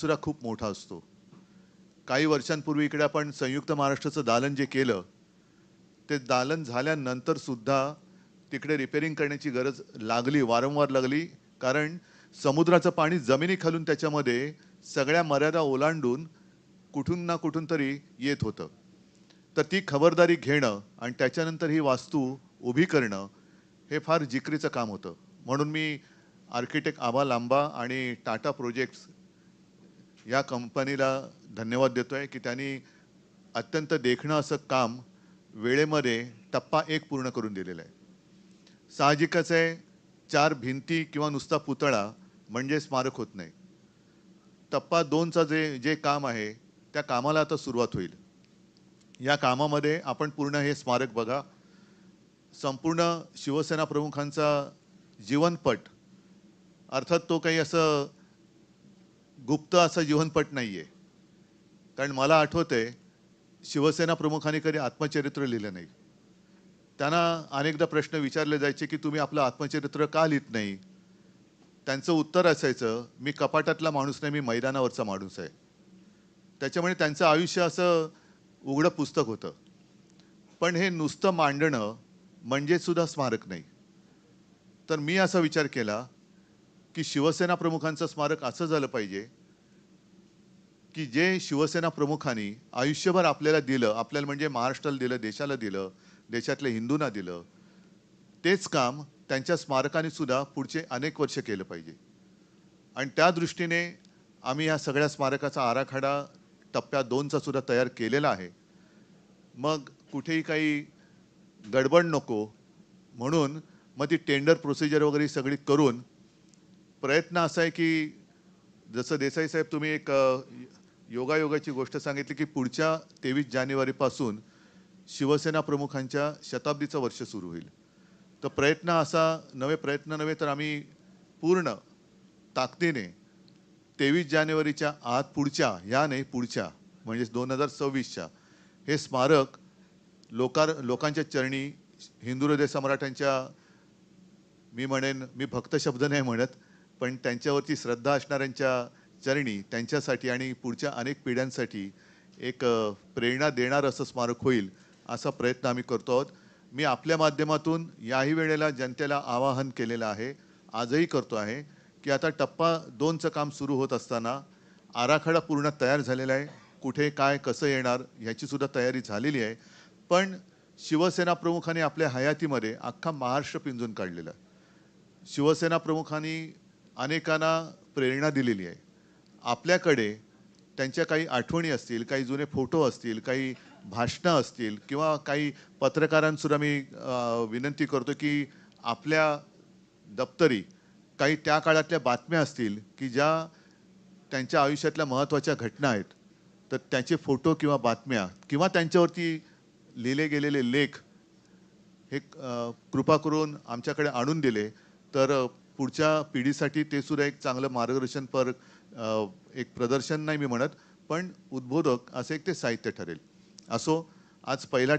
सुद्धा खूप मोठा असतो. काही वर्षांपूर्वी इकडे आपण संयुक्त महाराष्ट्राचं दालन जे केलं ते दालन झाल्यानंतर सुद्धा तिकडे रिपेरिंग करण्याची गरज लागली वारंवार लागली. कारण समुद्राचं पाणी जमिनीखालून त्याच्यामध्ये सगळ्या मर्यादा ओलांडून कुठून ना कुठून तरी येत होतं. तर ती खबरदारी घेणं आणि त्याच्यानंतर ही वास्तू उभी करणं हे फार जिकरीचं काम होतं. म्हणून मी आर्किटेक्ट आबा लांबा आणि टाटा प्रोजेक्ट्स या कंपनीला धन्यवाद देतो आहे की त्यांनी अत्यंत देखणं असं काम वेळेमध्ये टप्पा एक पूर्ण करून दिलेलं आहे. साहजिकच आहे चार भिंती किंवा नुसता पुतळा म्हणजे स्मारक होत नाही. टप्पा दोनचं जे जे काम आहे त्या कामाला आता सुरुवात होईल. या कामामध्ये आपण पूर्ण हे स्मारक बघा. संपूर्ण शिवसेना प्रमुखांचा जीवनपट अर्थात तो काही असं गुप्त असं जीवनपट नाही आहे कारण मला आठवते शिवसेना प्रमुखांनी कधी आत्मचरित्र लिहिलं नाही. त्यांना अनेकदा प्रश्न विचारले जायचे की तुम्ही आपलं आत्मचरित्र का लिहित नाही? त्यांचं उत्तर असायचं मी कपाटातला माणूस नाही मी मैदानावरचा माणूस आहे. त्याच्यामुळे त्यांचं आयुष्य असं उघडं पुस्तक होतं. पण हे नुसतं मांडणं म्हणजे सुद्धा स्मारक नाही. तर मी असा विचार केला की शिवसेना प्रमुखांचं स्मारक असं झालं पाहिजे की जे शिवसेना प्रमुखांनी आयुष्यभर आपल्याला दिलं आपल्याला म्हणजे महाराष्ट्राला दिलं देशाला दिलं देशातल्या हिंदूंना दिलं तेच काम त्यांच्या स्मारकाने सुद्धा पुढचे अनेक वर्ष केलं पाहिजे. आणि त्या दृष्टीने आम्ही या सगळ्या स्मारकाचा आराखडा टप्प्या दोनचा सुद्धा तयार केलेला आहे. मग कुठेही काही गडबड नको म्हणून मग ती टेंडर प्रोसिजर वगैरे सगळी करून प्रयत्न असा आहे की जसं देसाई साहेब तुम्ही एक योगायोगाची गोष्ट सांगितली की पुढच्या तेवीस जानेवारीपासून शिवसेना प्रमुखांच्या शताब्दीचं वर्ष सुरू होईल. तर प्रयत्न असा नवे प्रयत्न नव्हे तर आम्ही पूर्ण ताकदीने तेवीस जानेवारीच्या आत पुढच्या या नाही पुढच्या म्हणजे दोन हजार सव्वीसच्या हे स्मारक लोकार लोकांच्या चरणी हिंदू हृदय सम्राटांच्या मी म्हणेन मी भक्त शब्द नाही म्हणत पण त्यांच्यावरती श्रद्धा असणाऱ्यांच्या चरणी त्यांच्यासाठी आणि पुढच्या अनेक पिढ्यांसाठी एक प्रेरणा देणारं असं स्मारक होईल असा प्रयत्न आम्ही करतो आहोत. मी आपल्या माध्यमातून याही वेळेला जनतेला आवाहन केलेलं आहे आजही करतो आहे की आता टप्पा दोनचं काम सुरू होत असताना आराखडा पूर्ण तयार झालेला आहे. कुठे काय कसं येणार ह्याचीसुद्धा तयारी झालेली आहे. पण शिवसेना प्रमुखांनी आपल्या हयातीमध्ये अख्खा महाराष्ट्र पिंजून काढलेला. शिवसेना प्रमुखांनी अनेकांना प्रेरणा दिलेली आहे. आपल्याकडे त्यांच्या काही आठवणी असतील काही जुने फोटो असतील काही भाषणं असतील किंवा काही पत्रकारांसुद्धा मी विनंती करतो की आपल्या दप्तरी काही त्या काळातल्या बातम्या असतील की ज्या त्यांच्या आयुष्यातल्या महत्त्वाच्या घटना आहेत तर त्याचे फोटो किंवा बातम्या किंवा त्यांच्यावरती लिहिले गेलेले लेख हे कृपा करून आमच्याकडे आणून दिले. तर पुढच्या पिढीसाठी ते सुद्धा एक चांगलं मार्गदर्शनपर पर एक प्रदर्शन नाही मी म्हणत पण उद्बोधक असं एक ते साहित्य ठरेल. असो आज पहिला